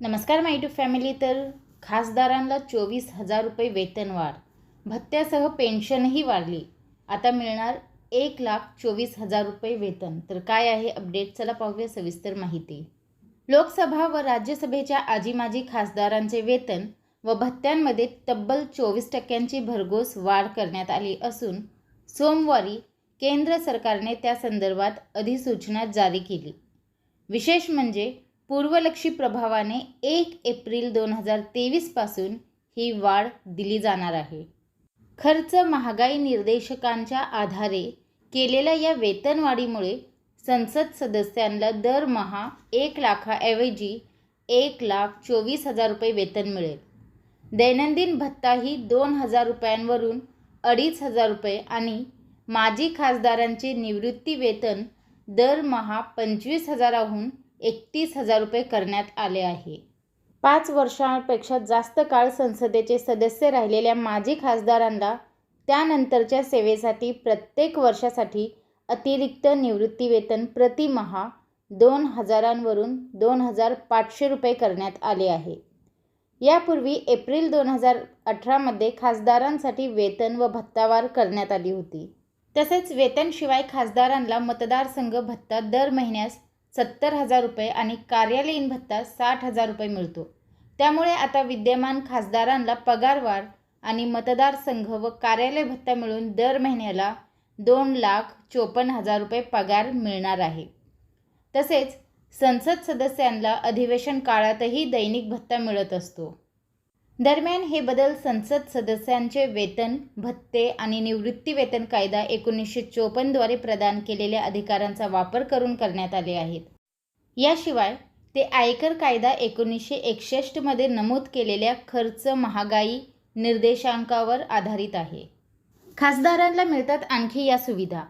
नमस्कार माय to family तर खासदारांना चोवीस हजार रुपये वेतनवाढ भत्त्यासह पेन्शनही वाढली. आता मिळणार एक लाख चोवीस हजार रुपये वेतन. तर काय आहे अपडेट चला पाहूया सविस्तर माहिती. लोकसभा व राज्यसभेच्या आजी माजी खासदारांचे वेतन व भत्त्यांमध्ये तब्बल चोवीस टक्क्यांची भरघोस वाढ करण्यात आली असून सोमवारी केंद्र सरकारने त्या संदर्भात अधिसूचना जारी केली. विशेष म्हणजे पूर्वलक्षी प्रभावाने एक एप्रिल दोन हजार तेवीसपासून ही वाढ दिली जाणार आहे. खर्च महागाई निर्देशकांच्या आधारे केलेल्या या वेतनवाढीमुळे संसद सदस्यांना दरमहा एक लाखाऐवजी एक लाख चोवीस हजार रुपये वेतन मिळेल. दैनंदिन भत्ताही दोन हजार रुपयांवरून अडीच हजार रुपये आणि माजी खासदारांचे निवृत्ती वेतन दरमहा पंचवीस हजाराहून एकतीस हजार रुपये करण्यात आले आहे. पाच वर्षांपेक्षा जास्त काळ संसदेचे सदस्य राहिलेल्या माजी खासदारांना त्यानंतरच्या सेवेसाठी प्रत्येक वर्षासाठी अतिरिक्त निवृत्तीवेतन प्रतिमहा दोन हजारांवरून दोन हजार पाचशे रुपये करण्यात आले आहे. यापूर्वी एप्रिल दोन हजार अठरामध्ये खासदारांसाठी वेतन व भत्तावार करण्यात आली होती. तसेच वेतनशिवाय खासदारांना मतदारसंघ भत्ता दर महिन्यास सत्तर हजार रुपये आणि कार्यालयीन भत्ता साठ हजार रुपये मिळतो. त्यामुळे आता विद्यमान खासदारांना पगारवाढ आणि मतदारसंघ व कार्यालय भत्ता मिळून दर महिन्याला दोन लाख चोपन्न हजार रुपये पगार मिळणार आहे. तसेच संसद सदस्यांना अधिवेशन काळातही दैनिक भत्ता मिळत असतो. दरम्यान हे बदल संसद सदस्यांचे वेतन भत्ते आणि निवृत्ती वेतन कायदा एकोणीसशे चोपन्नद्वारे प्रदान केलेल्या अधिकारांचा वापर करून करण्यात आले आहेत. याशिवाय ते आयकर कायदा एकोणीसशे एकसष्टमध्ये नमूद केलेल्या खर्च महागाई निर्देशांकावर आधारित आहे. खासदारांना मिळतात आणखी या सुविधा.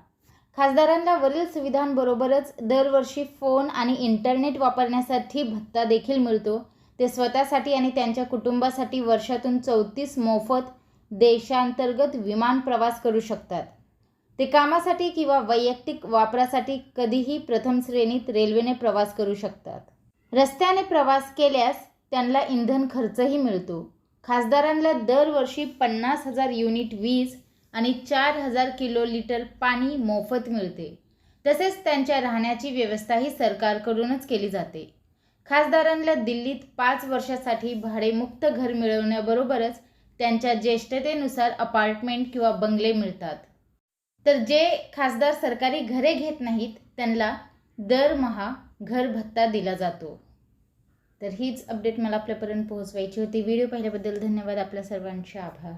खासदारांना वरील सुविधांबरोबरच दरवर्षी फोन आणि इंटरनेट वापरण्यासाठी भत्ता देखील मिळतो. ते स्वतःसाठी आणि त्यांच्या कुटुंबासाठी वर्षातून चौतीस मोफत देशांतर्गत विमान प्रवास करू शकतात. ते कामासाठी किंवा वैयक्तिक वापरासाठी कधीही प्रथम श्रेणीत रेल्वेने प्रवास करू शकतात. रस्त्याने प्रवास केल्यास त्यांना इंधन खर्चही मिळतो. खासदारांना दरवर्षी पन्नास हजार युनिट वीज आणि चार हजार किलो लिटर पाणी मोफत मिळते. तसेच त्यांच्या राहण्याची व्यवस्थाही सरकारकडूनच केली जाते. खासदारांना दिल्लीत पाच वर्षासाठी भाडेमुक्त घर मिळवण्याबरोबरच त्यांच्या ज्येष्ठतेनुसार अपार्टमेंट किंवा बंगले मिळतात. तर जे खासदार सरकारी घरे घेत नाहीत त्यांना दरमहा घर भत्ता दिला जातो. तर हीच अपडेट मला आपल्यापर्यंत पोहोचवायची होती. व्हिडिओ पाहिल्याबद्दल धन्यवाद. आपल्या सर्वांचे आभार.